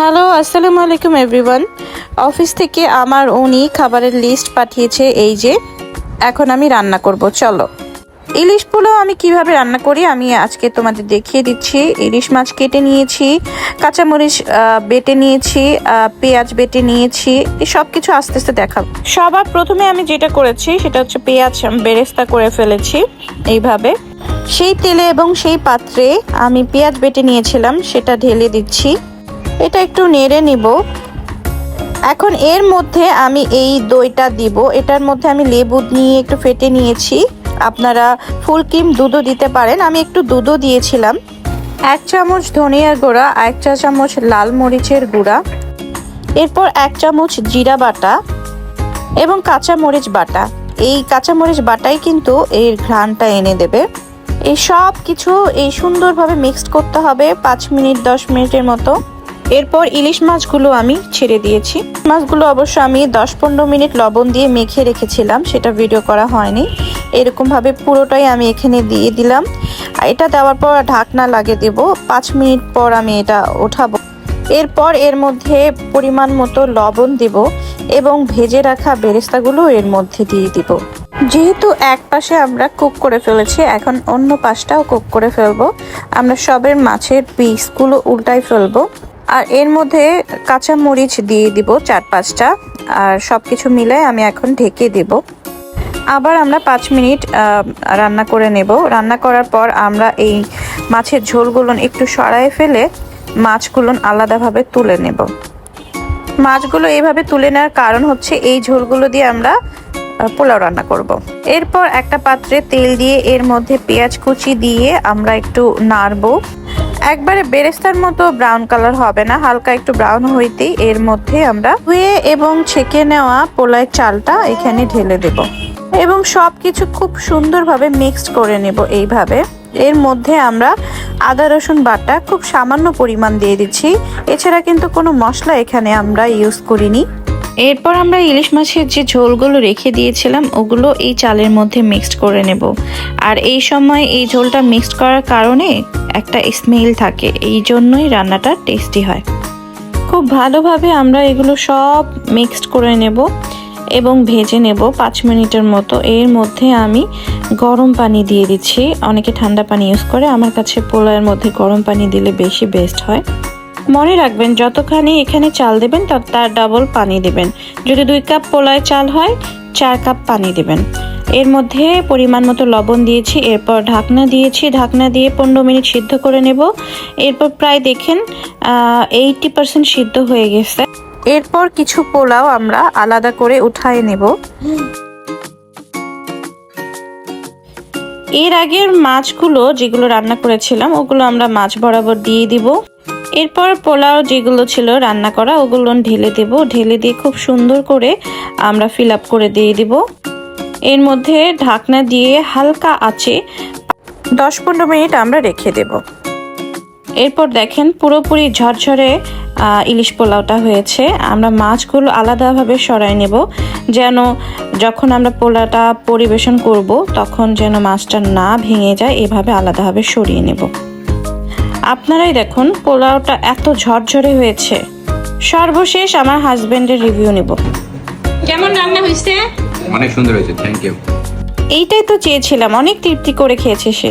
Hello, আসসালামু আলাইকুম everyone. Office থেকে আমার উনি খাবারের লিস্ট পাঠিয়েছে এই যে, এখন আমি রান্না করব, চলো। ইলিশ পোলাও আমি কীভাবে রান্না করি, আমি আজকে তোমাদের দেখিয়ে দিচ্ছি। ইলিশ মাছ কেটে নিয়েছি, কাঁচামরিচ বেটে নিয়েছি পেঁয়াজ বেটে নিয়েছি সব কিছু আস্তে আস্তে দেখাবো সবার প্রথমে আমি যেটা করেছি, সেটা হচ্ছে পেঁয়াজ বেরেস্তা করে ফেলেছি, এইভাবে। সেই তেলে এবং সেই পাত্রে আমি পেঁয়াজ বেটে নিয়েছিলাম, সেটা ঢেলে দিচ্ছি। এটা একটু নেড়ে নিব। এখন এর মধ্যে আমি এই দইটা দিব। এটার মধ্যে আমি লেবু নিয়ে একটু ফেটে নিয়েছি। আপনারা ফুল ক্রিম দুধও দিতে পারেন। আমি একটু দুধও দিয়েছিলাম। এক চামচ ধনিয়ার গুঁড়া, এক চা চামচ লাল মরিচের গুঁড়া, এরপর এক চামচ জিরা বাটা এবং কাঁচা মরিচ বাটা। এই কাঁচা মরিচ বাটাই কিন্তু এর ঘ্রাণটা এনে দেবে। এই সব কিছু এই সুন্দরভাবে মিক্সড করতে হবে পাঁচ মিনিট, দশ মিনিটের মতো। এরপর ইলিশ মাছগুলো আমি ছেড়ে দিয়েছি। মাছগুলো অবশ্য আমি দশ পনেরো মিনিট লবণ দিয়ে মেখে রেখেছিলাম, সেটা ভিডিও করা হয়নি। এরকমভাবে পুরোটাই আমি এখানে দিয়ে দিলাম। এটা দেওয়ার পর ঢাকনা লাগিয়ে দেব। পাঁচ মিনিট পর আমি এটা ওঠাবো। এরপর এর মধ্যে পরিমাণ মতো লবণ দেব এবং ভেজে রাখা বেরেস্তাগুলো এর মধ্যে দিয়ে দিব। যেহেতু এক পাশে আমরা কুক করে ফেলেছি, এখন অন্য পাশটাও কুক করে ফেলব। আমরা সবের মাছের পিসগুলো উল্টাই ফেলব। আর এর মধ্যে কাঁচা মরিচ দিয়ে দিব চার পাঁচটা, আর সব কিছু মিলে আমি এখন ঢেকে দেব। আবার আমরা পাঁচ মিনিট রান্না করে নেব। রান্না করার পর আমরা এই মাছের ঝোলগুলো একটু সরায় ফেলে মাছগুলো আলাদাভাবে তুলে নেব। মাছগুলো এইভাবে তুলে নেওয়ার কারণ হচ্ছে এই ঝোলগুলো দিয়ে আমরা পোলাও রান্না করব। এরপর একটা পাত্রে তেল দিয়ে এর মধ্যে পেঁয়াজ কুচি দিয়ে আমরা একটু নাড়বো। একবারে বেরেস্তার মতো ব্রাউন কালার হবে না, হালকা একটু ব্রাউন হইতেই এর মধ্যে আমরা ধুয়ে এবং ছেঁকে নেওয়া পোলায় চালটা এখানে ঢেলে দেব। এবং সব কিছু খুব সুন্দরভাবে মিক্সড করে নেব এইভাবে। এর মধ্যে আমরা আদা, রসুন বাটা খুব সামান্য পরিমাণ দিয়ে দিচ্ছি। এছাড়া কিন্তু কোনো মশলা এখানে আমরা ইউজ করিনি। এরপর আমরা ইলিশ মাছের যে ঝোলগুলো রেখে দিয়েছিলাম, ওগুলো এই চালের মধ্যে মিক্সড করে নেব। আর এই সময় এই ঝোলটা মিক্সড করার কারণে একটা স্মেল থাকে, এই জন্যই রান্নাটা টেস্টি হয়। খুব ভালোভাবে আমরা এগুলো সব মিক্সড করে নেব এবং ভেজে নেব পাঁচ মিনিটের মতো। এর মধ্যে আমি গরম পানি দিয়ে দিচ্ছি। অনেকে ঠান্ডা পানি ইউজ করে, আমার কাছে পোলাওয়ের মধ্যে গরম পানি দিলে বেশি বেস্ট হয়। মনে রাখবেন, যতখানি এখানে চাল দেবেন, তার তার ডাবল পানি দেবেন। যদি দুই কাপ পোলায় চাল হয়, চার কাপ পানি দেবেন। এর মধ্যে পরিমাণ মতো লবণ দিয়েছি, এরপর ঢাকনা দিয়েছি। ঢাকনা দিয়ে পনেরো মিনিট সিদ্ধ করে নেব। এরপর প্রায় দেখেন এইটি পার্সেন্ট সিদ্ধ হয়ে গেছে। এরপর কিছু পোলাও আমরা আলাদা করে উঠায় নেব। এর আগের মাছগুলো যেগুলো রান্না করেছিলাম, ওগুলো আমরা মাছ বরাবর দিয়ে দিব। এরপর পোলাও যেগুলো ছিল রান্না করা, ওগুলো ঢেলে দেব। ঢেলে দিয়ে খুব সুন্দর করে আমরা ফিল আপ করে দিয়ে দিব। এর মধ্যে ঢাকনা দিয়ে হালকা আছে দশ পনেরো মিনিট আমরা রেখে দেব। এরপর দেখেন পুরোপুরি ঝরঝরে ইলিশ পোলাওটা হয়েছে। আমরা মাছগুলো আলাদাভাবে সরাই নেব। যেন যখন আমরা পোলাওটা পরিবেশন করব, তখন যেন মাছটা না ভেঙে যায়, এভাবে আলাদাভাবে সরিয়ে নেব। আপনারাই দেখুন পোলাওটা এত ঝরঝরে হয়েছে। সর্বশেষ আমার হাজবেন্ডের রিভিউ নেব। কেমন রান্না হয়েছে? অনেক সুন্দর হয়েছে থ্যাংক ইউ এইটাই তো চেয়েছিলাম অনেক তৃপ্তি করে খেয়েছে সে।